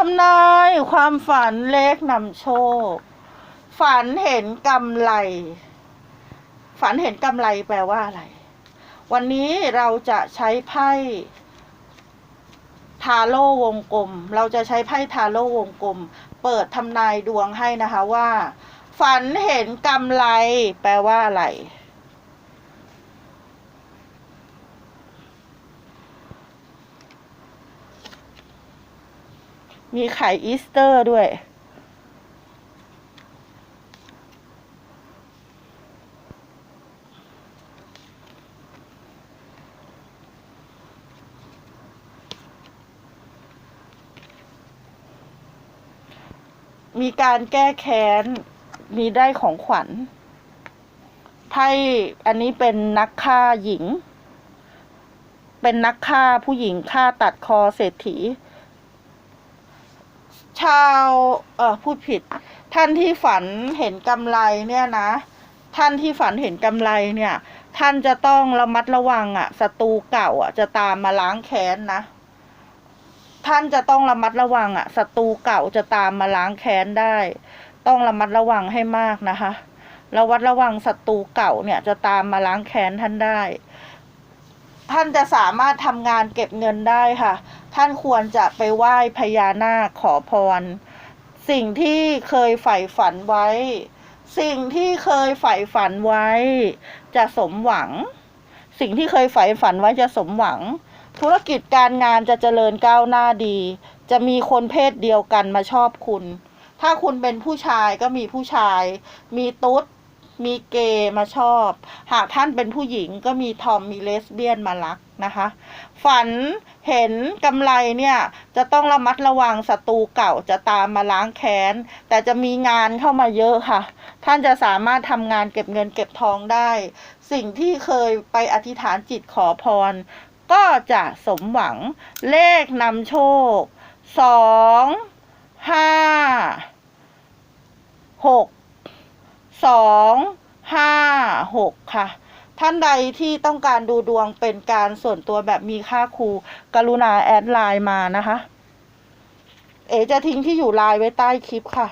ทำนายความฝันเล็กนำโชค ฝันเห็นกำไร ฝันเห็นกำไรแปลว่าอะไร วันนี้เราจะใช้ไพ่ทาโร่วงกลม เราจะใช้ไพ่ทาโร่วงกลม เปิดทำนายดวงให้นะคะว่า ฝันเห็นกำไรแปลว่าอะไร มีไข่อีสเตอร์ด้วย มีการแก้แค้น มีได้ของขวัญไพ่อันนี้เป็นนักฆ่าหญิง เป็นนักฆ่าผู้หญิงฆ่าตัดคอเศรษฐี ชาวเออพูดผิด ท่านที่ฝันเห็นกำไรเนี่ยนะ ท่านที่ฝันเห็นกำไรเนี่ย ท่านจะต้องระมัดระวังอะ่ะศัตรูเก่าอะ จะตามมาล้างแค้นนะ ท่านจะต้องระมัดระวังอะ่ะศัตรูเก่าจะตามมาล้างแค้นได้ ต้องระมัดระวังให้มากนะคะระวัดระวังศัตรูเก่าเนี่ยจะตามมาล้างแค้นท่านได้ ท่านจะสามารถทำงานเก็บเงินได้ค่ะ ท่านควรจะไปไหว้พญานาคขอพร สิ่งที่เคยใฝ่ฝันไว้ สิ่งที่เคยใฝ่ฝันไว้ จะสมหวัง สิ่งที่เคยใฝ่ฝันไว้จะสมหวัง ธุรกิจการงานจะเจริญก้าวหน้าดี จะมีคนเพศเดียวกันมาชอบคุณ ถ้าคุณเป็นผู้ชายก็มีผู้ชาย มีตุ๊ด มีเกย์มาชอบ หากท่านเป็นผู้หญิงก็มีทอมมีเลสเบี้ยนมารักนะคะ ฝันเห็นกำไรเนี่ยจะต้องระมัดระวังศัตรูเก่าจะตามมาล้างแค้น แต่จะมีงานเข้ามาเยอะค่ะ ท่านจะสามารถทำงานเก็บเงินเก็บทองได้ สิ่งที่เคยไปอธิษฐานจิตขอพร ก็จะสมหวังเลขนำโชคสองห้าหก สองห้าหกค่ะ ท่านใดที่ต้องการดูดวงเป็นการส่วนตัวแบบมีค่าครูกรุณาแอดไลน์มานะคะ เอ๋จะทิ้งที่อยู่ไลน์ไว้ใต้คลิปค่ะ